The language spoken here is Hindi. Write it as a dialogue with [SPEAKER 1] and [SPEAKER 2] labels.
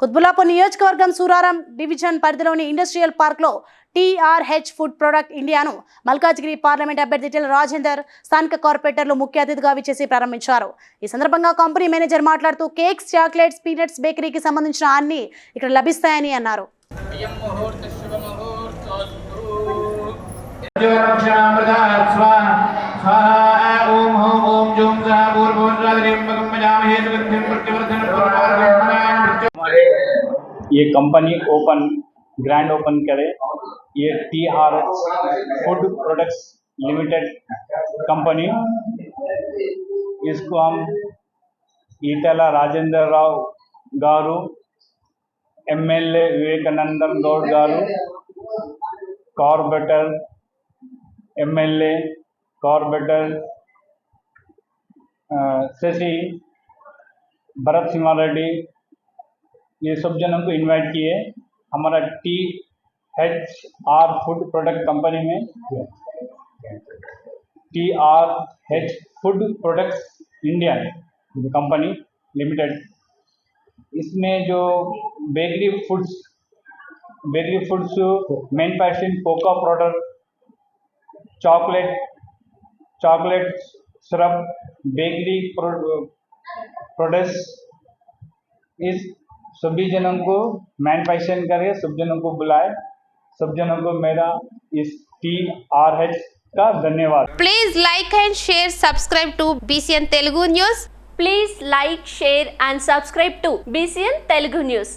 [SPEAKER 1] కుత్బుల్లాపూర్ నియోజకవర్గం సూరారం డివిజన్ పరిధిలోని ఇండస్ట్రియల్ పార్క్లో టీఆర్హెచ్ ఫుడ్ ప్రొడక్ట్ ఇండియాను మల్కాజ్గిరి పార్లమెంట్ అభ్యర్థి టెల్ రాజేందర్ స్థానిక కార్పొరేటర్లు ముఖ్య అతిథిగా విచ్చేసి ప్రారంభించారు. ఈ సందర్భంగా కంపెనీ మేనేజర్ మాట్లాడుతూ కేక్స్ చాక్లెట్స్ పీనట్స్ బేకరీకి సంబంధించిన అన్ని ఇక్కడ లభిస్తాయని అన్నారు.
[SPEAKER 2] అయం ముహూర్త
[SPEAKER 3] ये कंपनी ओपन ग्रैंड ओपन करे ये T R food products limited company इसको हम ఈటెల రాజేంద్రరావు గారు ఎమ్మెల్యే వివేకానందన్ గౌడ్ గారు కార్పొరేటర్ ఎమ్మెల్యే కార్పొరేటర్ अ, शशि भरत सिंह रेड्डी ये सब जन हमको इनवाइट किए हमारा T H R food product company में। T R H food products India company limited इसमें जो bakery foods bakery foods main manufacturing coca product chocolate chocolate syrup bakery products इस सभी जनों को मैन पैशन करे सब जनों को बुलाए। सब जनों को मेरा इस टीम आर एच का धन्यवाद।
[SPEAKER 4] Please like and share subscribe to B C N Telugu news
[SPEAKER 5] please like share and subscribe to B C N Telugu news